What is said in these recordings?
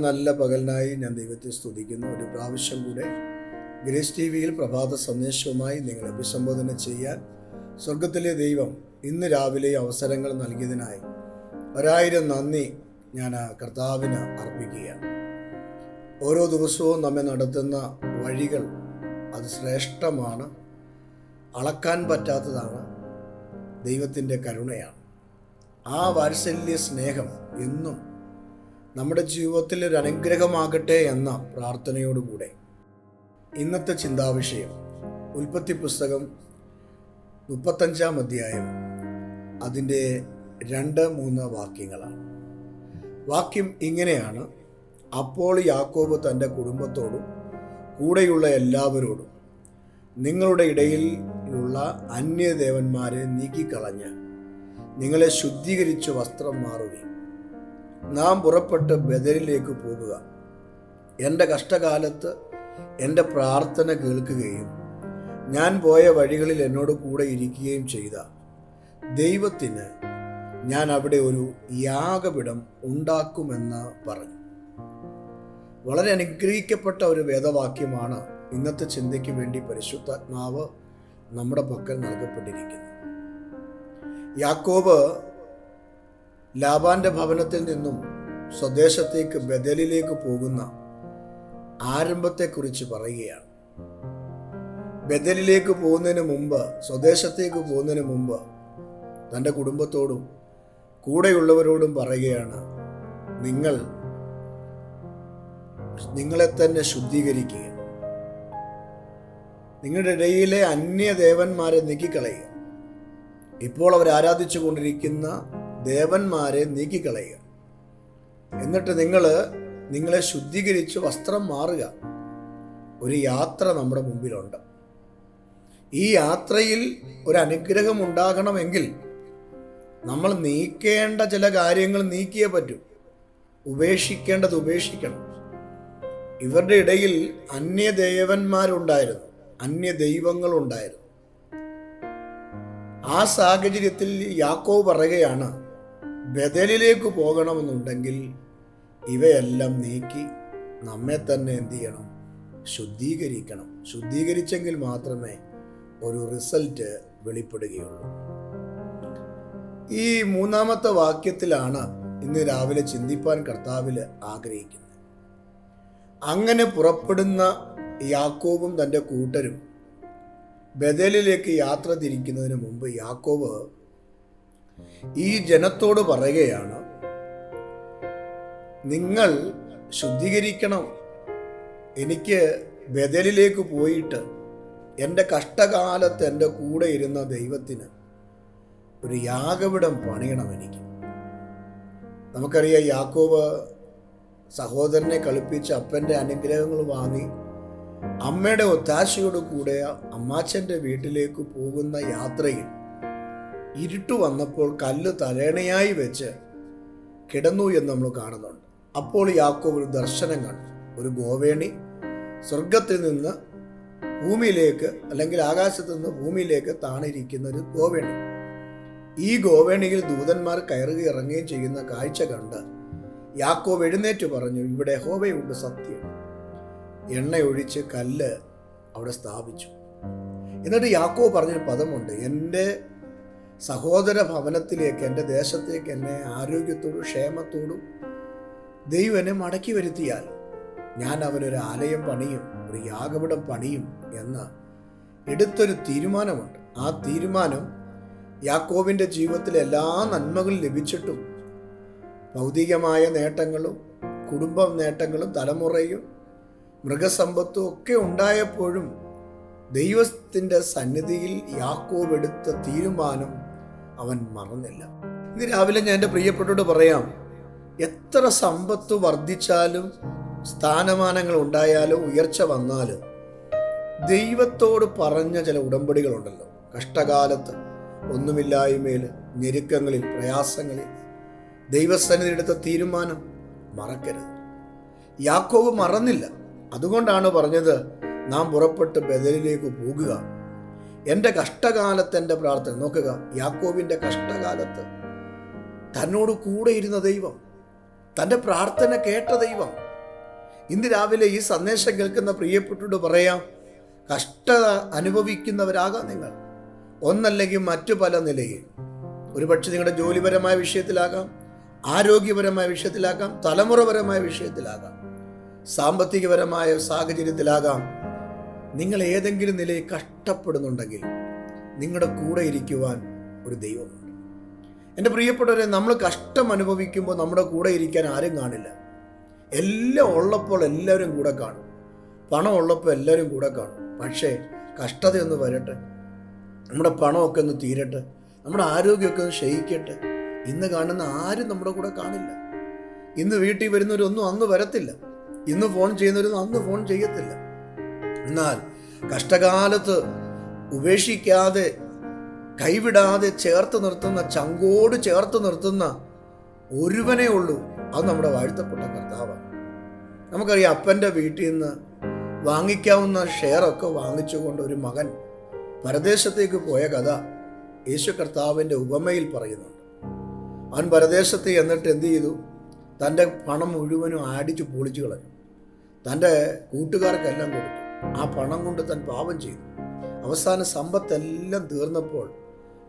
നല്ല പകലിനായി ഞാൻ ദൈവത്തെ സ്തുതിക്കുന്നു. ഒരു പ്രാവശ്യം കൂടെ ഗ്രേസ് ടി വിയിൽ പ്രഭാത സന്ദേശവുമായി നിങ്ങൾ അഭിസംബോധന ചെയ്യാൻ സ്വർഗത്തിലെ ദൈവം ഇന്ന് രാവിലെ അവസരങ്ങൾ നൽകിയതിനായി ഒരായിരം നന്ദി ഞാൻ കർത്താവിന് അർപ്പിക്കുകയാണ്. ഓരോ ദിവസവും നമ്മെ നടത്തുന്ന വഴികൾ അത് ശ്രേഷ്ഠമാണ് അളക്കാൻ പറ്റാത്തതാണ് ദൈവത്തിന്റെ കരുണയാണ്. ആ വാത്സല്യ സ്നേഹം എന്നും നമ്മുടെ ജീവിതത്തിൽ ഒരു അനുഗ്രഹമാകട്ടെ എന്ന പ്രാർത്ഥനയോടുകൂടെ. ഇന്നത്തെ ചിന്താവിഷയം ഉൽപ്പത്തി പുസ്തകം മുപ്പത്തഞ്ചാം അധ്യായം അതിന്റെ രണ്ട് മൂന്ന് വാക്യങ്ങളാണ്. വാക്യം ഇങ്ങനെയാണ് അപ്പോൾ യാക്കോബ് തന്റെ കുടുംബത്തോടും കൂടെയുള്ള എല്ലാവരോടും നിങ്ങളുടെ ഇടയിലുള്ള അന്യദേവന്മാരെ നീക്കിക്കളഞ്ഞ് നിങ്ങളെ ശുദ്ധീകരിച്ച് വസ്ത്രം മാറുകയും നാം പുറപ്പെട്ട് ബദലിലേക്ക് പോകുക. എന്റെ കഷ്ടകാലത്ത് എന്റെ പ്രാർത്ഥന കേൾക്കുകയും ഞാൻ പോയ വഴികളിൽ എന്നോട് കൂടെ ഇരിക്കുകയും ചെയ്ത ദൈവത്തിന് ഞാൻ അവിടെ ഒരു യാഗപിടം ഉണ്ടാക്കുമെന്ന് പറഞ്ഞു. വളരെ അനുഗ്രഹിക്കപ്പെട്ട ഒരു വേദവാക്യമാണ് ഇന്നത്തെ ചിന്തയ്ക്ക് വേണ്ടി പരിശുദ്ധാത്മാവ് നമ്മുടെ പക്കൽ നൽകപ്പെട്ടിരിക്കുന്നു യാക്കോബ് ലാബാന്റെ ഭവനത്തിൽ നിന്നും സ്വദേശത്തേക്ക് ബദലിലേക്ക് പോകുന്ന ആരംഭത്തെക്കുറിച്ച് പറയുകയാണ്. ബദലിലേക്ക് പോകുന്നതിന് മുമ്പ് സ്വദേശത്തേക്ക് പോകുന്നതിന് മുമ്പ് തന്റെ കുടുംബത്തോടും കൂടെയുള്ളവരോടും പറയുകയാണ് നിങ്ങൾ നിങ്ങളെ തന്നെ ശുദ്ധീകരിക്കുക. നിങ്ങളുടെ ഇടയിലെ അന്യദേവന്മാരെ നീക്കിക്കളയുക. ഇപ്പോൾ അവർ ആരാധിച്ചു കൊണ്ടിരിക്കുന്ന ദേവന്മാരെ നീക്കിക്കളയുക. എന്നിട്ട് നിങ്ങൾ നിങ്ങളെ ശുദ്ധീകരിച്ച് വസ്ത്രം മാറുക. ഒരു യാത്ര നമ്മുടെ മുമ്പിലുണ്ട്. ഈ യാത്രയിൽ ഒരു അനുഗ്രഹം ഉണ്ടാകണമെങ്കിൽ നമ്മൾ നീക്കേണ്ട ചില കാര്യങ്ങൾ നീക്കിയേ പറ്റൂ. ഉപേക്ഷിക്കേണ്ടത് ഉപേക്ഷിക്കണം. ഇവരുടെ ഇടയിൽ അന്യദേവന്മാരുണ്ടായിരുന്നു. അന്യ ദൈവങ്ങളുണ്ടായിരുന്നു ആ സാഹചര്യത്തിൽ യാക്കോ പറയുകയാണ് ബദലിലേക്ക് പോകണമെന്നുണ്ടെങ്കിൽ ഇവയെല്ലാം നീക്കി നമ്മെ തന്നെ എന്തു ചെയ്യണം? ശുദ്ധീകരിക്കണം. ശുദ്ധീകരിച്ചെങ്കിൽ മാത്രമേ ഒരു റിസൾട്ട് വെളിപ്പെടുകയുള്ളൂ. ഈ മൂന്നാമത്തെ വാക്യത്തിലാണ് ഇന്ന് രാവിലെ ചിന്തിപ്പാൻ കർത്താവിൽ ആഗ്രഹിക്കുന്നത്. അങ്ങനെ പുറപ്പെടുന്ന യാക്കോബും തന്റെ കൂട്ടരും ബദലിലേക്ക് യാത്ര തിരിക്കുന്നതിന് മുമ്പ് യാക്കോബ് ഈ ജനത്തോട് പറയുകയാണ് നിങ്ങൾ ശുദ്ധീകരിക്കണം. എനിക്ക് ബദലിലേക്ക് പോയിട്ട് എന്റെ കഷ്ടകാലത്ത് എന്റെ കൂടെ ഇരുന്ന ദൈവത്തിന് ഒരു യാഗവിടം പണിയണം എനിക്ക്. നമുക്കറിയാം യാക്കോബ് സഹോദരനെ കളിപ്പിച്ച് അപ്പന്റെ അനുഗ്രഹങ്ങൾ വാങ്ങി അമ്മയുടെ ഒത്താശയോട് കൂടെ അമ്മാച്ചന്റെ വീട്ടിലേക്ക് പോകുന്ന യാത്രയിൽ ഇരുട്ട് വന്നപ്പോൾ കല്ല് തലേണയായി വെച്ച് കിടന്നു എന്ന് നമ്മൾ കാണുന്നുണ്ട്. അപ്പോൾ യാക്കോബ് ഒരു ദർശനം കണ്ടു. ഒരു ഗോവേണി സ്വർഗത്തിൽ നിന്ന് ഭൂമിയിലേക്ക് അല്ലെങ്കിൽ ആകാശത്ത് നിന്ന് ഭൂമിയിലേക്ക് താണിരിക്കുന്ന ഒരു ഗോവേണി. ഈ ഗോവേണിയിൽ ദൂതന്മാർ കയറുകയും ഇറങ്ങുകയും ചെയ്യുന്ന കാഴ്ച കണ്ട് യാക്കോബ് എഴുന്നേറ്റ് പറഞ്ഞു ഇവിടെ ഹോവയുണ്ട് സത്യം. എണ്ണയൊഴിച്ച് കല്ല് അവിടെ സ്ഥാപിച്ചു. എന്നിട്ട് യാക്കോ പറഞ്ഞൊരു പദമുണ്ട് എന്റെ സഹോദര ഭവനത്തിലേക്ക് എന്റെ ദേശത്തേക്ക് എന്നെ ആരോഗ്യത്തോടും ക്ഷേമത്തോടും ദൈവം എന്നെ മടക്കി വരുത്തിയാൽ ഞാൻ അവനൊരു ആലയം പണിയും ഒരു യാഗപിടം പണിയും എന്ന് എടുത്തൊരു തീരുമാനമുണ്ട്. ആ തീരുമാനം യാക്കോബിന്റെ ജീവിതത്തിൽ എല്ലാ നന്മകളും ലഭിച്ചിട്ടും ഭൗതികമായ നേട്ടങ്ങളും കുടുംബ നേട്ടങ്ങളും തലമുറയും മൃഗസമ്പത്തും ഒക്കെ ഉണ്ടായപ്പോഴും ദൈവത്തിന്റെ സന്നിധിയിൽ യാക്കോബ് എടുത്ത തീരുമാനം അവൻ മറന്നില്ല. ഇന്ന് രാവിലെ ഞാൻ എന്റെ പ്രിയപ്പെട്ടോട് പറയാം എത്ര സമ്പത്ത് വർദ്ധിച്ചാലും സ്ഥാനമാനങ്ങൾ ഉണ്ടായാലും ഉയർച്ച വന്നാലും ദൈവത്തോട് പറഞ്ഞ ചില ഉടമ്പടികളുണ്ടല്ലോ. കഷ്ടകാലത്ത് ഒന്നുമില്ലായ്മയിൽ ഞെരുക്കങ്ങളിൽ പ്രയാസങ്ങളിൽ ദൈവസന്നിധി എടുത്ത തീരുമാനം മറക്കരുത്. യാക്കോവ് മറന്നില്ല. അതുകൊണ്ടാണ് പറഞ്ഞത് നാം പുറപ്പെട്ട് ബദലിലേക്ക് പോകുക എന്റെ കഷ്ടകാലത്ത് എന്റെ പ്രാർത്ഥന നോക്കുക യാക്കോബിന്റെ കഷ്ടകാലത്ത് തന്നോട് കൂടെ ഇരുന്ന ദൈവം തന്റെ പ്രാർത്ഥന കേട്ട ദൈവം ഇന്ന് രാവിലെ ഈ സന്ദേശം കേൾക്കുന്ന പ്രിയപ്പെട്ടോട് പറയാം കഷ്ടത അനുഭവിക്കുന്നവരാകാം നിങ്ങൾ. ഒന്നല്ലെങ്കിൽ മറ്റു പല നിലയിൽ. ഒരുപക്ഷെ നിങ്ങളുടെ ജോലിപരമായ വിഷയത്തിലാകാം ആരോഗ്യപരമായ വിഷയത്തിലാകാം തലമുറപരമായ വിഷയത്തിലാകാം സാമ്പത്തികപരമായ സാഹചര്യത്തിലാകാം നിങ്ങൾ ഏതെങ്കിലും നിലയിൽ കഷ്ടപ്പെടുന്നുണ്ടെങ്കിൽ നിങ്ങളുടെ കൂടെ ഇരിക്കുവാൻ ഒരു ദൈവമുണ്ട്. എന്റെ പ്രിയപ്പെട്ടവരെ നമ്മൾ കഷ്ടം അനുഭവിക്കുമ്പോൾ നമ്മുടെ കൂടെ ഇരിക്കാൻ ആരും കാണില്ല. എല്ലാം ഉള്ളപ്പോൾ എല്ലാവരും കൂടെ കാണും. പണം ഉള്ളപ്പോൾ എല്ലാവരും കൂടെ കാണും. പക്ഷേ കഷ്ടതയൊന്ന് വരട്ടെ. നമ്മുടെ പണമൊക്കെ ഒന്ന് തീരട്ടെ. നമ്മുടെ ആരോഗ്യമൊക്കെ ഒന്ന് ക്ഷയിക്കട്ടെ. ഇന്ന് കാണുന്ന ആരും നമ്മുടെ കൂടെ കാണില്ല. ഇന്ന് വീട്ടിൽ വരുന്നവരൊന്നും അന്ന് വരത്തില്ല. ഇന്ന് ഫോൺ ചെയ്യുന്നവരൊന്നും അന്ന് ഫോൺ ചെയ്യത്തില്ല. എന്നാൽ കഷ്ടകാലത്ത് ഉപേക്ഷിക്കാതെ കൈവിടാതെ ചേർത്ത് നിർത്തുന്ന ചങ്കോട് ചേർത്ത് നിർത്തുന്ന ഒരുവനേ ഉള്ളൂ. അത് നമ്മുടെ വാഴ്ത്തപ്പെട്ട കർത്താവാണ്. നമുക്കറിയാം അപ്പന്റെ വീട്ടിൽ നിന്ന് വാങ്ങിക്കാവുന്ന ഷെയറൊക്കെ വാങ്ങിച്ചുകൊണ്ട് ഒരു മകൻ പരദേശത്തേക്ക് പോയ കഥ യേശു കർത്താവിന്റെ ഉപമയിൽ പറയുന്നുണ്ട്. അവൻ പരദേശത്ത് എന്നിട്ട് എന്ത് ചെയ്തു? തന്റെ പണം മുഴുവനും ആടിച്ചു പൊളിച്ചു കളഞ്ഞു. തന്റെ കൂട്ടുകാർക്കെല്ലാം കൊടുത്തു. ആ പണം കൊണ്ട് താൻ പാപം ചെയ്തു. അവസാന സമ്പത്തെല്ലാം തീർന്നപ്പോൾ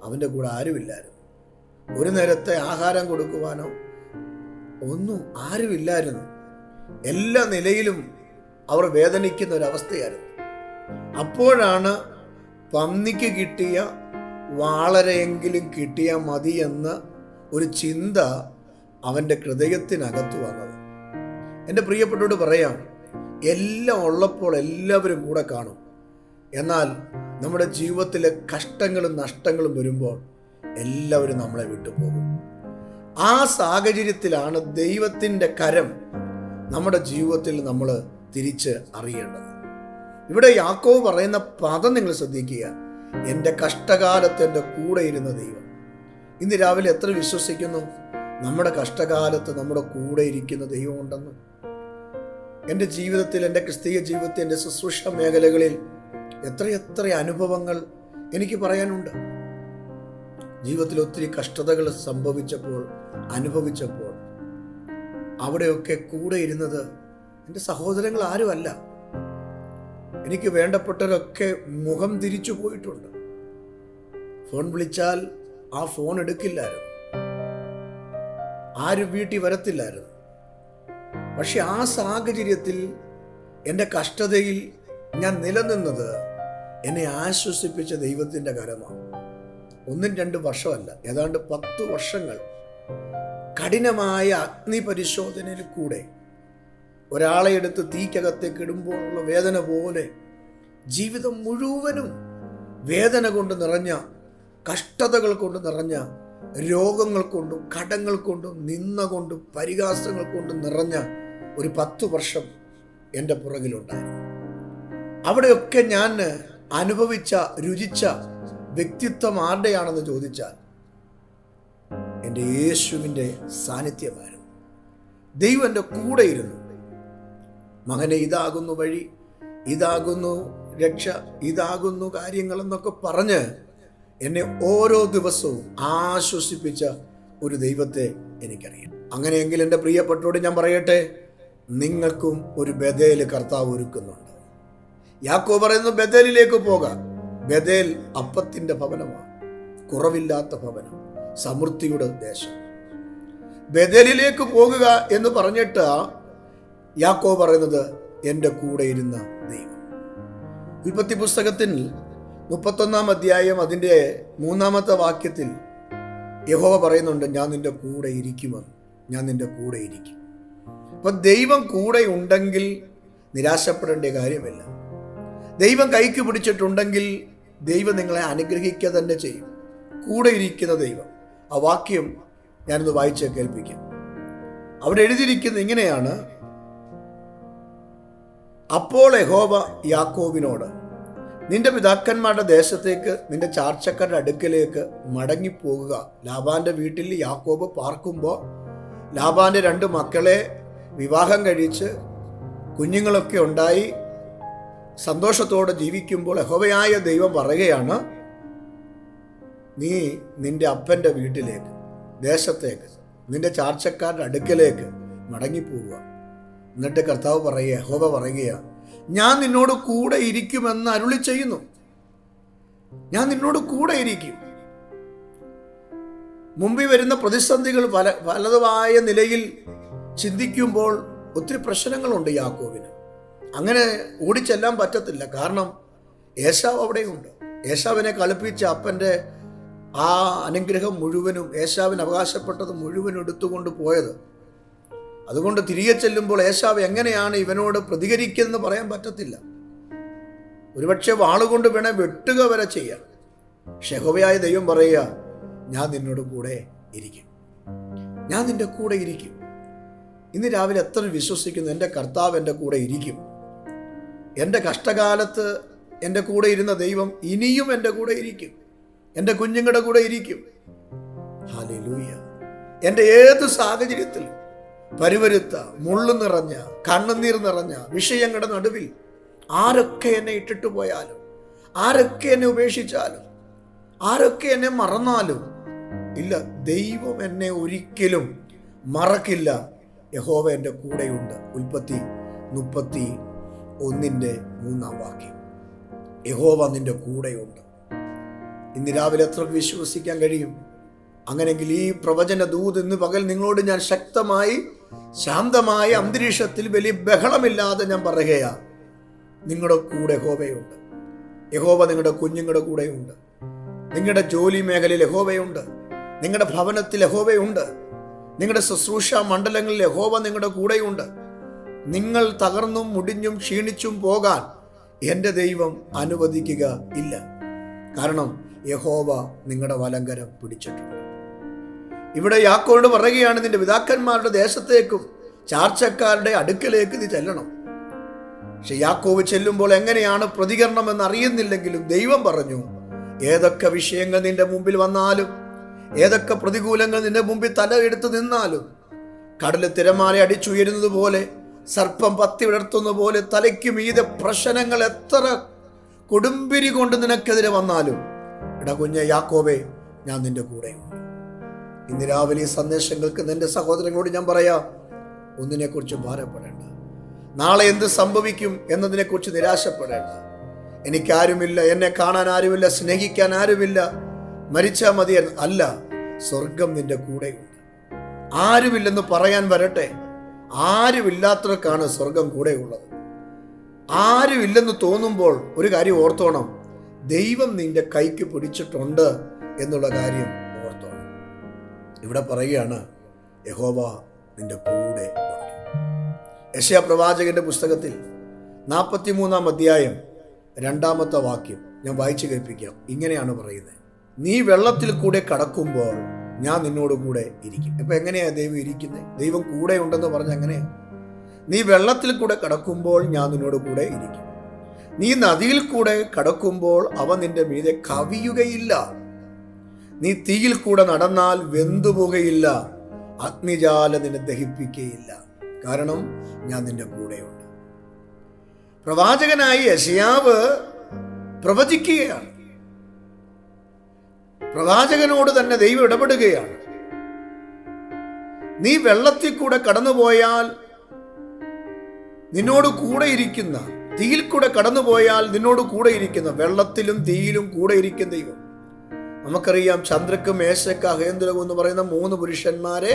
അവന്റെ കൂടെ ആരുമില്ലായിരുന്നു. ഒരു നേരത്തെ ആഹാരം കൊടുക്കുവാനോ ഒന്നും ആരുമില്ലായിരുന്നു. എല്ലാ നിലയിലും അവർ വേദനിക്കുന്ന ഒരവസ്ഥയായിരുന്നു അപ്പോഴാണ് പന്നിക്ക് കിട്ടിയ വാളരെയെങ്കിലും കിട്ടിയാൽ മതി എന്ന ഒരു ചിന്ത അവന്റെ ഹൃദയത്തിനകത്ത് വന്നത്. എന്റെ പ്രിയപ്പെട്ടോട് പറയാം എല്ലാം ഉള്ളപ്പോൾ എല്ലാവരും കൂടെ കാണും. എന്നാൽ നമ്മുടെ ജീവിതത്തിലെ കഷ്ടങ്ങളും നഷ്ടങ്ങളും വരുമ്പോൾ എല്ലാവരും നമ്മളെ വിട്ടുപോകും ആ സാഹചര്യത്തിലാണ് ദൈവത്തിന്റെ കരം നമ്മുടെ ജീവിതത്തിൽ നമ്മൾ തിരിച്ച് അറിയേണ്ടത്. ഇവിടെ യാക്കോവ് പറയുന്ന പദം നിങ്ങൾ ശ്രദ്ധിക്കുക. എന്റെ കഷ്ടകാലത്ത് എന്റെ കൂടെ ഇരുന്ന ദൈവം. ഇന്ന് രാവിലെ എത്ര വിശ്വസിക്കുന്നു? നമ്മുടെ കഷ്ടകാലത്ത് നമ്മുടെ കൂടെ ഇരിക്കുന്ന ദൈവമുണ്ടെന്ന് എന്റെ ജീവിതത്തിൽ എന്റെ ക്രിസ്തീയ ജീവിതത്തിൽ എന്റെ ശുശ്രൂഷ മേഖലകളിൽ എത്രയെത്ര അനുഭവങ്ങൾ എനിക്ക് പറയാനുണ്ട്. ജീവിതത്തിൽ ഒത്തിരി കഷ്ടതകൾ സംഭവിച്ചപ്പോൾ അനുഭവിച്ചപ്പോൾ അവിടെയൊക്കെ കൂടെ ഇരുന്നത് എന്റെ സഹോദരങ്ങൾ ആരുമല്ല. എനിക്ക് വേണ്ടപ്പെട്ടവരൊക്കെ മുഖം തിരിച്ചു പോയിട്ടുണ്ട്. ഫോൺ വിളിച്ചാൽ ആ ഫോൺ എടുക്കില്ലായിരുന്നു. ആരും വീട്ടിൽ വരത്തില്ലായിരുന്നു. പക്ഷെ ആ സാഹചര്യത്തിൽ എന്റെ കഷ്ടതയിൽ ഞാൻ നിലനിന്നത് എന്നെ ആശ്വസിപ്പിച്ച ദൈവത്തിന്റെ കരമാണ്. ഒന്നും രണ്ട് വർഷമല്ല ഏതാണ്ട് പത്ത് വർഷങ്ങൾ കഠിനമായ അഗ്നി പരിശോധനയിൽ കൂടെ ഒരാളെ എടുത്ത് തീക്കകത്തേക്ക് ഇടുമ്പോഴുള്ള വേദന പോലെ ജീവിതം മുഴുവനും വേദന കൊണ്ട് നിറഞ്ഞ കഷ്ടതകൾ കൊണ്ട് നിറഞ്ഞ രോഗങ്ങൾ കൊണ്ടും കടങ്ങൾ കൊണ്ടും നിന്ന കൊണ്ടും പരിഹാസങ്ങൾ കൊണ്ടും നിറഞ്ഞ ഒരു പത്ത് വർഷം എന്റെ പുറകിലുണ്ടായിരുന്നു. അവിടെയൊക്കെ ഞാൻ അനുഭവിച്ച രുചിച്ച വ്യക്തിത്വം ആരുടെയാണെന്ന് ചോദിച്ചാൽ എന്റെ യേശുവിന്റെ സാന്നിധ്യമായിരുന്നു. ദൈവം എന്റെ കൂടെ ഇരുന്നു. മകനെ ഇതാകുന്നു വഴി ഇതാകുന്നു രക്ഷ ഇതാകുന്നു കാര്യങ്ങളെന്നൊക്കെ പറഞ്ഞ് എന്നെ ഓരോ ദിവസവും ആശ്വസിപ്പിച്ച ഒരു ദൈവത്തെ എനിക്കറിയാം. അങ്ങനെയെങ്കിൽ എന്റെ പ്രിയപ്പെട്ടോട് ഞാൻ പറയട്ടെ? നിങ്ങൾക്കും ഒരു ബദേൽ കർത്താവ് ഒരുക്കുന്നുണ്ട്. യാക്കോ പറയുന്നു ബദേലിലേക്ക് പോകാം ബദേൽ അപ്പത്തിന്റെ ഭവനമാണ്. കുറവില്ലാത്ത ഭവനം സമൃദ്ധിയുടെ ദേശം. ബദേലിലേക്ക് പോകുക എന്ന് പറഞ്ഞിട്ട് യാക്കോ പറയുന്നത് എന്റെ കൂടെ ഇരുന്ന ദൈവം. ഉൽപ്പത്തി പുസ്തകത്തിൽ മുപ്പത്തൊന്നാം അധ്യായം അതിന്റെ മൂന്നാമത്തെ വാക്യത്തിൽ യഹോവ പറയുന്നുണ്ട് ഞാൻ നിന്റെ കൂടെ ഇരിക്കുമെന്ന്. ഞാൻ നിന്റെ കൂടെ ഇരിക്കും. അപ്പം ദൈവം കൂടെ ഉണ്ടെങ്കിൽ നിരാശപ്പെടേണ്ട കാര്യമില്ല. ദൈവം കൈക്ക് പിടിച്ചിട്ടുണ്ടെങ്കിൽ ദൈവം നിങ്ങളെ അനുഗ്രഹിക്കുക തന്നെ ചെയ്യും. കൂടെ ഇരിക്കുന്ന ദൈവം. ആ വാക്യം ഞാനിന്ന് വായിച്ച് കേൾപ്പിക്കാം. അവിടെ എഴുതിയിരിക്കുന്നത് ഇങ്ങനെയാണ് അപ്പോൾ യഹോവ യാക്കോബിനോട് നിന്റെ പിതാക്കന്മാരുടെ ദേശത്തേക്ക് നിന്റെ ചാർച്ചക്കാരുടെ അടുക്കലേക്ക് മടങ്ങിപ്പോകുക. ലാബാന്റെ വീട്ടിൽ യാക്കോബ് പാർക്കുമ്പോൾ ലാബാന്റെ രണ്ട് മക്കളെ വിവാഹം കഴിച്ച് കുഞ്ഞുങ്ങളൊക്കെ ഉണ്ടായി സന്തോഷത്തോടെ ജീവിക്കുമ്പോൾ അഹോവയായ ദൈവം പറയുകയാണ് നീ നിന്റെ അപ്പന്റെ വീട്ടിലേക്ക് ദേശത്തേക്ക് നിന്റെ ചാർച്ചക്കാരുടെ അടുക്കലേക്ക് മടങ്ങിപ്പോവുക. എന്നിട്ട് കർത്താവ് പറയുക ഹോബ പറയുക ഞാൻ നിന്നോട് കൂടെ ഇരിക്കുമെന്ന് അരുളി ചെയ്യുന്നു. ഞാൻ നിന്നോട് കൂടെ ഇരിക്കും. മുമ്പിൽ വരുന്ന പ്രതിസന്ധികൾ പല പലതുമായ നിലയിൽ ചിന്തിക്കുമ്പോൾ ഒത്തിരി പ്രശ്നങ്ങളുണ്ട് യാക്കോവിന് അങ്ങനെ ഓടിച്ചെല്ലാൻ പറ്റത്തില്ല. കാരണം ഏശാവ് അവിടെയുണ്ട്. ഏശാവിനെ കളിപ്പിച്ച അപ്പന്റെ ആ അനുഗ്രഹം മുഴുവനും ഏശാവിന് അവകാശപ്പെട്ടത് മുഴുവൻ എടുത്തുകൊണ്ട് പോയത്. അതുകൊണ്ട് തിരികെ ചെല്ലുമ്പോൾ ഏശാവ് എങ്ങനെയാണ് ഇവനോട് പ്രതികരിക്കുന്നതെന്ന് പറയാൻ പറ്റത്തില്ല. ഒരുപക്ഷെ വാളുകൊണ്ട് വേണേ വെട്ടുക വരെ ചെയ്യാം. ഷെഹോവയായ ദൈവം പറയുക ഞാൻ നിന്നോട് കൂടെ ഇരിക്കും. ഞാൻ നിന്റെ കൂടെ ഇരിക്കും. ഇന്ന് രാവിലെ എത്ര വിശ്വസിക്കുന്നു എന്റെ കർത്താവ് എന്റെ കൂടെ ഇരിക്കും. എന്റെ കഷ്ടകാലത്ത് എന്റെ കൂടെ ഇരുന്ന ദൈവം ഇനിയും എന്റെ കൂടെ ഇരിക്കും. എന്റെ കുഞ്ഞുങ്ങളുടെ കൂടെ ഇരിക്കും. ഹാലൂയ എന്റെ ഏത് സാഹചര്യത്തിലും പരിവരുത്ത മുള്ളു നിറഞ്ഞ കണ്ണുനീർ നിറഞ്ഞ വിഷയങ്ങളുടെ നടുവിൽ ആരൊക്കെ എന്നെ ഇട്ടിട്ട് പോയാലും ആരൊക്കെ എന്നെ ഉപേക്ഷിച്ചാലും ആരൊക്കെ എന്നെ മറന്നാലും ഇല്ല ദൈവം എന്നെ ഒരിക്കലും മറക്കില്ല. യഹോവ എന്റെ കൂടെയുണ്ട്. ഉൽപ്പത്തി മുപ്പത്തി ഒന്നിന്റെ മൂന്നാം വാക്യം. യഹോവ നിന്റെ കൂടെയുണ്ട്. ഇന്ന് രാവിലെ എത്ര വിശ്വസിക്കാൻ കഴിയും? അങ്ങനെങ്കിൽ ഈ പ്രവചന ദൂത് ഇന്ന് പകൽ നിങ്ങളോട് ഞാൻ ശക്തമായി ശാന്തമായ അന്തരീക്ഷത്തിൽ വലിയ ബഹളമില്ലാതെ ഞാൻ പറയുകയാ നിങ്ങളുടെ കൂടെ യഹോവയുണ്ട്. യഹോവ നിങ്ങളുടെ കുഞ്ഞുങ്ങളുടെ കൂടെയുണ്ട്. നിങ്ങളുടെ ജോലി മേഖലയിൽ യഹോവയുണ്ട്. നിങ്ങളുടെ ഭവനത്തിൽ യഹോവയുണ്ട്. നിങ്ങളുടെ ശുശ്രൂഷ മണ്ഡലങ്ങളിൽ യഹോവ നിങ്ങളുടെ കൂടെയുണ്ട്. നിങ്ങൾ തകർന്നും മുടിഞ്ഞും ക്ഷീണിച്ചും പോകാൻ എന്റെ ദൈവം അനുവദിക്കുക ഇല്ല. കാരണം യഹോവ നിങ്ങളുടെ വലങ്കരം പിടിച്ചിട്ടുണ്ട്. ഇവിടെ യാക്കോട് പറയുകയാണ് നിന്റെ പിതാക്കന്മാരുടെ ദേശത്തേക്കും ചാർച്ചക്കാരുടെ അടുക്കലേക്ക് നീ ചെല്ലണം. പക്ഷെ യാക്കോവ് ചെല്ലുമ്പോൾ എങ്ങനെയാണ് പ്രതികരണം എന്ന് അറിയുന്നില്ലെങ്കിലും ദൈവം പറഞ്ഞു ഏതൊക്കെ വിഷയങ്ങൾ നിന്റെ മുമ്പിൽ വന്നാലും ഏതൊക്കെ പ്രതികൂലങ്ങൾ നിന്റെ മുമ്പിൽ തല എടുത്തു നിന്നാലും കടൽ തിരമാല അടിച്ചുയരുന്നത് പോലെ സർപ്പം പത്തി വിടർത്തുന്ന പോലെ തലയ്ക്ക് മീതെ പ്രശ്നങ്ങൾ എത്ര കൊടുമ്പിരി കൊണ്ട് നിനക്കെതിരെ വന്നാലും എടാ കുഞ്ഞ യാക്കോബേ ഞാൻ നിന്റെ കൂടെയുണ്ട്. ഇന്ന് രാവിലെ സന്ദേശങ്ങൾക്ക് നിന്റെ സഹോദരങ്ങളോട് ഞാൻ പറയാം ഒന്നിനെക്കുറിച്ച് ഭാരപ്പെടേണ്ട. നാളെ എന്ത് സംഭവിക്കും എന്നതിനെക്കുറിച്ച് നിരാശപ്പെടേണ്ട. എനിക്കാരുമില്ല എന്നെ കാണാൻ ആരുമില്ല സ്നേഹിക്കാൻ ആരുമില്ല മരിച്ചാൽ മതി അല്ല സ്വർഗം നിന്റെ കൂടെയുണ്ട് ആരുമില്ലെന്ന് പറയാൻ വരട്ടെ. ആരുമില്ലാത്തവർക്കാണ് സ്വർഗം കൂടെയുള്ളത് ആരുമില്ലെന്ന് തോന്നുമ്പോൾ ഒരു കാര്യം ഓർത്തോണം. ദൈവം നിന്റെ കൈക്ക് പിടിച്ചിട്ടുണ്ട് എന്നുള്ള കാര്യം ഓർത്തോണം. ഇവിടെ പറയുകയാണ് യഹോവ നിന്റെ കൂടെ ഉണ്ട്. യശയ പ്രവാചകന്റെ പുസ്തകത്തിൽ നാൽപ്പത്തിമൂന്നാം അധ്യായം രണ്ടാമത്തെ വാക്യം ഞാൻ വായിച്ചു കേൾപ്പിക്കാം. ഇങ്ങനെയാണ് പറയുന്നത്. നീ വെള്ളത്തിൽ കൂടെ കടക്കുമ്പോൾ ഞാൻ നിന്നോട് കൂടെ ഇരിക്കും. ഇപ്പൊ എങ്ങനെയാ ദൈവം ഇരിക്കുന്നത് ദൈവം കൂടെ ഉണ്ടെന്ന് പറഞ്ഞ എങ്ങനെയാ? നീ വെള്ളത്തിൽ കൂടെ കടക്കുമ്പോൾ ഞാൻ നിന്നോട് കൂടെ ഇരിക്കും. നീ നദിയിൽ കൂടെ കടക്കുമ്പോൾ അവ നിന്റെ മീതെ കവിയുകയില്ല. നീ തീയിൽ കൂടെ നടന്നാൽ വെന്തുപോകയില്ല അഗ്നിജാല നിന്നെ ദഹിപ്പിക്കുകയില്ല കാരണം ഞാൻ നിന്റെ കൂടെയുണ്ട്. പ്രവാചകനായി യശയാവ് പ്രവചിക്കുകയാണ്. പ്രവാചകനോട് തന്നെ ദൈവം ഇടപെടുകയാണ്. നീ വെള്ളത്തിൽ കൂടെ കടന്നുപോയാൽ നിന്നോട് കൂടെ ഇരിക്കുന്ന തീയിൽ കൂടെ കടന്നുപോയാൽ നിന്നോട് കൂടെ ഇരിക്കുന്ന വെള്ളത്തിലും തീയിലും കൂടെ ഇരിക്കുന്ന ദൈവം. നമുക്കറിയാം ചന്ദ്രക്ക് മേശക്ക് അഹേന്ദ്രകം എന്ന് പറയുന്ന മൂന്ന് പുരുഷന്മാരെ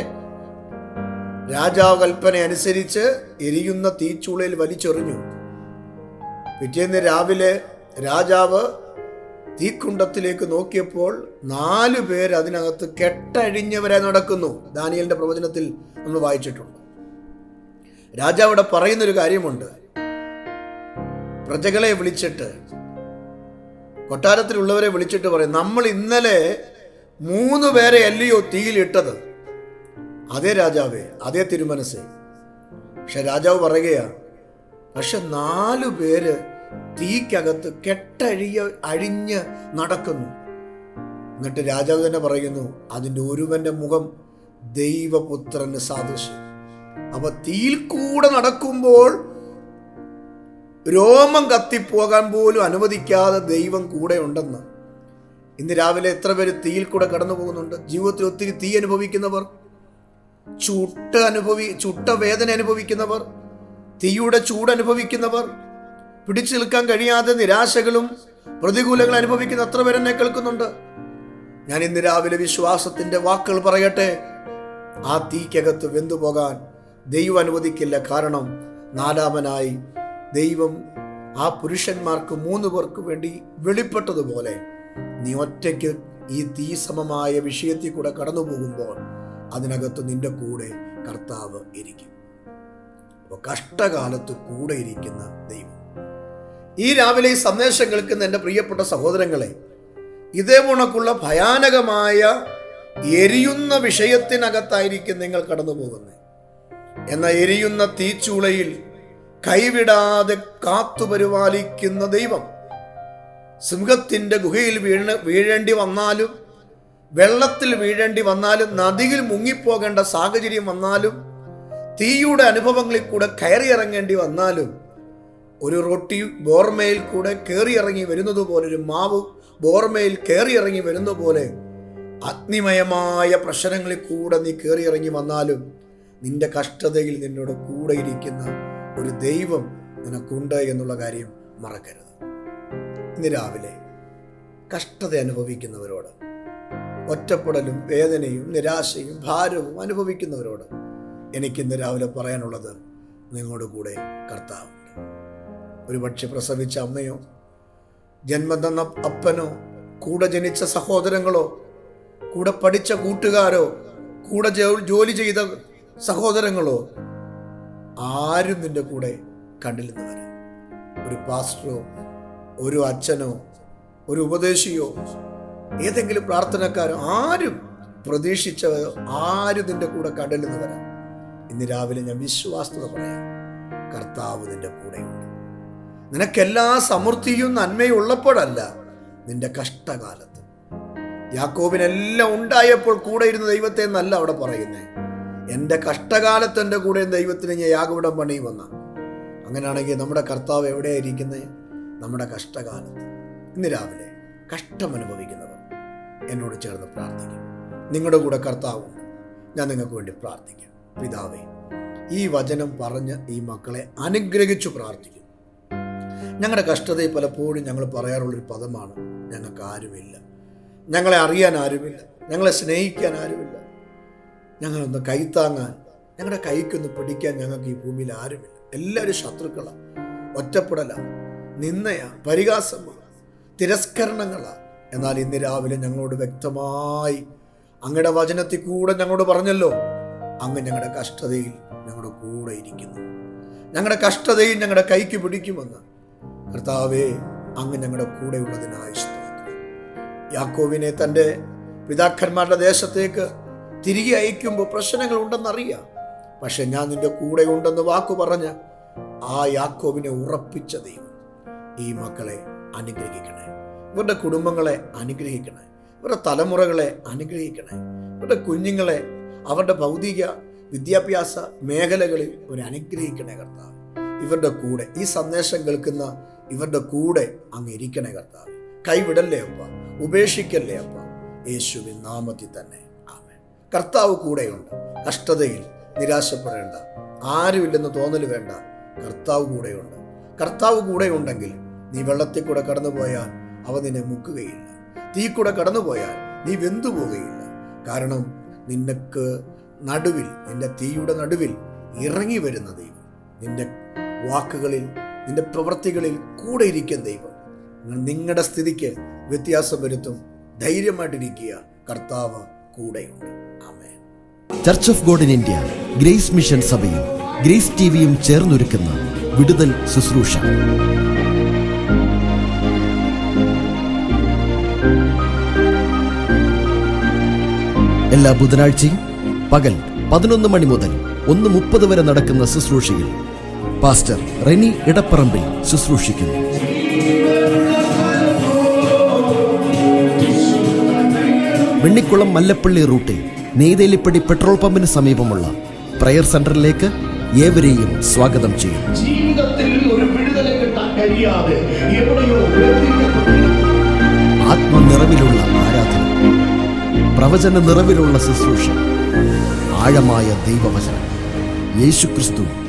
രാജാവ് കൽപ്പന അനുസരിച്ച് എരിയുന്ന തീച്ചൂളയിൽ വലിച്ചെറിഞ്ഞു. പിറ്റേന്ന് രാവിലെ രാജാവ് തീക്കുണ്ടത്തിലേക്ക് നോക്കിയപ്പോൾ നാലു പേർ അതിനകത്ത് കെട്ടഴിഞ്ഞവരെ നടക്കുന്നു. ദാനിയലിന്റെ പ്രവചനത്തിൽ നമ്മൾ വായിച്ചിട്ടുണ്ട്. രാജാവ് ഇവിടെ പറയുന്നൊരു കാര്യമുണ്ട്. പ്രജകളെ വിളിച്ചിട്ട് കൊട്ടാരത്തിലുള്ളവരെ വിളിച്ചിട്ട് പറയും നമ്മൾ ഇന്നലെ മൂന്ന് പേരെ അല്ലയോ തീയിലിട്ടത്? അതേ രാജാവേ അതേ തിരുമനസ്സേ. പക്ഷെ രാജാവ് പറയുകയാണ് പക്ഷെ നാലു പേര് തീക്കകത്ത് കെട്ടഴിയ അഴിഞ്ഞ് നടക്കുന്നു. എന്നിട്ട് രാജാവ് തന്നെ പറയുന്നു അതിന്റെ ഒരുവന്റെ മുഖം ദൈവപുത്രന് സാദൃശ്യം. അപ്പൊ തീയിൽ കൂടെ നടക്കുമ്പോൾ രോമം കത്തിപ്പോകാൻ പോലും അനുവദിക്കാതെ ദൈവം കൂടെ ഉണ്ടെന്ന്. ഇന്ന് രാവിലെ എത്ര പേര് തീയിൽ കൂടെ കടന്നു പോകുന്നുണ്ട്? ജീവിതത്തിൽ ഒത്തിരി തീ അനുഭവിക്കുന്നവർ ചുട്ട അനുഭവി ചുട്ട വേദന അനുഭവിക്കുന്നവർ തീയുടെ ചൂട് അനുഭവിക്കുന്നവർ പിടിച്ചു നിൽക്കാൻ കഴിയാതെ നിരാശകളും പ്രതികൂലങ്ങൾ അനുഭവിക്കുന്ന അത്ര പേരെന്നെ കേൾക്കുന്നുണ്ട്. ഞാൻ ഇന്ന് രാവിലെ വിശ്വാസത്തിന്റെ വാക്കുകൾ പറയട്ടെ. ആ തീക്കകത്ത് വെന്തുപോകാൻ ദൈവം അനുവദിക്കില്ല. കാരണം നാലാമനായി ദൈവം ആ പുരുഷന്മാർക്ക് മൂന്ന് പേർക്ക് വേണ്ടി വെളിപ്പെട്ടതുപോലെ നീ ഒറ്റയ്ക്ക് ഈ തീ സമമായ വിഷയത്തിൽ കൂടെ കടന്നു പോകുമ്പോൾ അതിനകത്ത് നിന്റെ കൂടെ കർത്താവ് ഇരിക്കും. അപ്പോൾ കഷ്ടകാലത്ത് കൂടെ ഇരിക്കുന്ന ദൈവം ഈ രാവിലെ ഈ സന്ദേശം കേൾക്കുന്ന എന്റെ പ്രിയപ്പെട്ട സഹോദരങ്ങളെ ഇതേ ഉണക്കുള്ള ഭയാനകമായ എരിയുന്ന വിഷയത്തിനകത്തായിരിക്കും നിങ്ങൾ കടന്നു പോകുന്നത് എന്ന എരിയുന്ന തീച്ചൂളയിൽ കൈവിടാതെ കാത്തുപരിപാലിക്കുന്ന ദൈവം സിംഹത്തിന്റെ ഗുഹയിൽ വീണ് വീഴേണ്ടി വന്നാലും വെള്ളത്തിൽ വീഴേണ്ടി വന്നാലും നദിയിൽ മുങ്ങിപ്പോകേണ്ട സാഹചര്യം വന്നാലും തീയുടെ അനുഭവങ്ങളിൽ കൂടെ കയറിയിറങ്ങേണ്ടി വന്നാലും ഒരു റൊട്ടി ബോർമയിൽ കൂടെ കയറിയിറങ്ങി വരുന്നത് പോലെ ഒരു മാവ് ബോർമയിൽ കയറിയിറങ്ങി വരുന്നത് പോലെ അഗ്നിമയമായ പ്രശ്നങ്ങളിൽ കൂടെ നീ കയറിയിറങ്ങി വന്നാലും നിന്റെ കഷ്ടതയിൽ നിന്നോട് കൂടെ ഇരിക്കുന്ന ഒരു ദൈവം നിനക്കുണ്ട് എന്നുള്ള കാര്യം മറക്കരുത്. ഇന്ന് രാവിലെ കഷ്ടത അനുഭവിക്കുന്നവരോട് ഒറ്റപ്പെടലും വേദനയും നിരാശയും ഭാരവും അനുഭവിക്കുന്നവരോട് എനിക്കിന്ന് രാവിലെ പറയാനുള്ളത് നിങ്ങളുടെ കൂടെ കർത്താവുണ്ട് ഒരുപക്ഷെ പ്രസവിച്ച അമ്മയോ ജന്മം തന്ന അപ്പനോ കൂടെ ജനിച്ച സഹോദരങ്ങളോ കൂടെ പഠിച്ച കൂട്ടുകാരോ കൂടെ ജോലി ചെയ്ത സഹോദരങ്ങളോ ആരും നിന്റെ കൂടെ കണ്ടില്ലെന്ന് വരാം ഒരു പാസ്റ്ററോ ഒരു അച്ഛനോ ഒരു ഉപദേശിയോ ഏതെങ്കിലും പ്രാർത്ഥനക്കാരോ ആരും പ്രതീക്ഷിച്ചവരോ ആരും നിന്റെ കൂടെ കണ്ടില്ലെന്ന് വരാം ഇന്ന് രാവിലെ ഞാൻ വിശ്വാസത പറയാം. കർത്താവ് നിന്റെ കൂടെയുണ്ട്. നിനക്കെല്ലാ സമൃദ്ധിയും നന്മയും ഉള്ളപ്പോഴല്ല നിന്റെ കഷ്ടകാലത്ത്. യാക്കോബിനെല്ലാം ഉണ്ടായപ്പോൾ കൂടെ ഇരുന്ന ദൈവത്തെ എന്നല്ല അവിടെ പറയുന്നേ. എന്റെ കഷ്ടകാലത്ത് എന്റെ കൂടെ ദൈവത്തിന് ഞാൻ യാഗവിടം പണി വന്ന. അങ്ങനെയാണെങ്കിൽ നമ്മുടെ കർത്താവ് എവിടെയായിരിക്കുന്നത് നമ്മുടെ കഷ്ടകാലത്ത്. ഇന്ന് രാവിലെ കഷ്ടം അനുഭവിക്കുന്നവർ എന്നോട് ചേർന്ന് പ്രാർത്ഥിക്കും. നിങ്ങളുടെ കൂടെ കർത്താവുണ്ട് ഞാൻ നിങ്ങൾക്ക് വേണ്ടി പ്രാർത്ഥിക്കാം. പിതാവേ ഈ വചനം പറഞ്ഞ് ഈ മക്കളെ അനുഗ്രഹിച്ചു പ്രാർത്ഥിക്കും. ഞങ്ങളുടെ കഷ്ടതയിൽ പലപ്പോഴും ഞങ്ങൾ പറയാറുള്ളൊരു പദമാണ് ഞങ്ങൾക്ക് ആരുമില്ല. ഞങ്ങളെ അറിയാൻ ആരുമില്ല. ഞങ്ങളെ സ്നേഹിക്കാൻ ആരുമില്ല. ഞങ്ങളൊന്ന് കൈത്താങ്ങാൻ ഞങ്ങളുടെ കൈക്കൊന്ന് പിടിക്കാൻ ഞങ്ങൾക്ക് ഈ ഭൂമിയിൽ ആരുമില്ല. എല്ലാവരും ശത്രുക്കളാണ് ഒറ്റപ്പെടലാണ് നിന്നയാണ് പരിഹാസമാണ് തിരസ്കരണങ്ങളാണ് എന്നാൽ ഇന്ന് രാവിലെ ഞങ്ങളോട് വ്യക്തമായി അങ്ങയുടെ വചനത്തിൽ കൂടെ ഞങ്ങളോട് പറഞ്ഞല്ലോ അങ്ങ് ഞങ്ങളുടെ കഷ്ടതയിൽ ഞങ്ങളുടെ കൂടെ ഇരിക്കുന്നു. ഞങ്ങളുടെ കഷ്ടതയിൽ ഞങ്ങളുടെ കൈക്ക് പിടിക്കുമെന്ന്. കർത്താവേ അങ്ങ് ഞങ്ങളുടെ കൂടെയുള്ളതിനായി സ്തോത്രം. യാക്കോവിനെ തന്റെ പിതാക്കന്മാരുടെ ദേശത്തേക്ക് തിരികെ അയക്കുമ്പോൾ പ്രശ്നങ്ങൾ ഉണ്ടെന്നറിയാം. പക്ഷെ ഞാൻ നിന്റെ കൂടെ ഉണ്ടെന്ന് വാക്കു പറഞ്ഞ് ആ യാക്കോവിനെ ഉറപ്പിച്ച ദൈവം ഈ മക്കളെ അനുഗ്രഹിക്കണേ. ഇവരുടെ കുടുംബങ്ങളെ അനുഗ്രഹിക്കണേ. ഇവരുടെ തലമുറകളെ അനുഗ്രഹിക്കണേ. ഇവരുടെ കുഞ്ഞുങ്ങളെ അവരുടെ ഭൗതിക വിദ്യാഭ്യാസ മേഖലകളിൽ ഒരു അനുഗ്രഹിക്കണേ കർത്താവ്. ഇവരുടെ കൂടെ ഈ സന്ദേശം കേൾക്കുന്ന ഇവരുടെ കൂടെ അങ്ങ് ഇരിക്കണേ കർത്താവ്. കൈവിടല്ലേ അപ്പ. ഉപേക്ഷിക്കല്ലേ അപ്പ. യേശുവിൻ നാമത്തിൽ തന്നെ. ആമേൻ. കർത്താവ് കൂടെയുണ്ട്. കഷ്ടതയിൽ നിരാശപ്പെടേണ്ട. ആരുമില്ലെന്ന് തോന്നൽ വേണ്ട. കർത്താവ് കൂടെയുണ്ട്. കർത്താവ് കൂടെയുണ്ടെങ്കിൽ നീ വെള്ളത്തിൽ കൂടെ കടന്നുപോയാൽ അവ നിന്നെ മുക്കുകയില്ല. തീ കൂടെ കടന്നുപോയാൽ നീ വെന്തു പോവുകയില്ല. കാരണം നിനക്ക് നടുവിൽ നിന്റെ തീയുടെ നടുവിൽ ഇറങ്ങി വരുന്ന ദൈവം നിന്റെ വാക്കുകളിൽ നിന്റെ പ്രവൃത്തികളിൽ കൂടെ ഇരിക്കും ദൈവം. നിങ്ങളുടെ സ്ഥിതിക്ക് വ്യത്യാസം വരുത്തും. ധൈര്യമായിട്ടിരിക്കുക. കർത്താവ് കൂടെയുണ്ട്. Church of God in India grace mission സഭയും ഗ്രേസ് ടിവിയും ചേർന്നൊരുക്കുന്ന വിടുതൽ ശുശ്രൂഷ. എല്ലാ ബുധനാഴ്ചയും പകൽ പതിനൊന്ന് മണി മുതൽ ഒന്ന് മുപ്പത് വരെ നടക്കുന്ന ശുശ്രൂഷയിൽ പാസ്റ്റർ റെനി ഇടപ്പറമ്പിൽ ശുശ്രൂഷിക്കുന്നു വെണ്ണിക്കുളം മല്ലപ്പള്ളി റൂട്ടിൽ നെയ്തേലിപ്പടി പെട്രോൾ പമ്പിന് സമീപമുള്ള പ്രയർ സെന്ററിലേക്ക് ഏവരെയും സ്വാഗതം ചെയ്യും. ആത്മനിറവിലുള്ള ആരാധന പ്രവചന നിറവിലുള്ള ശുശ്രൂഷ ആഴമായ ദൈവവചനം യേശുക്രിസ്തു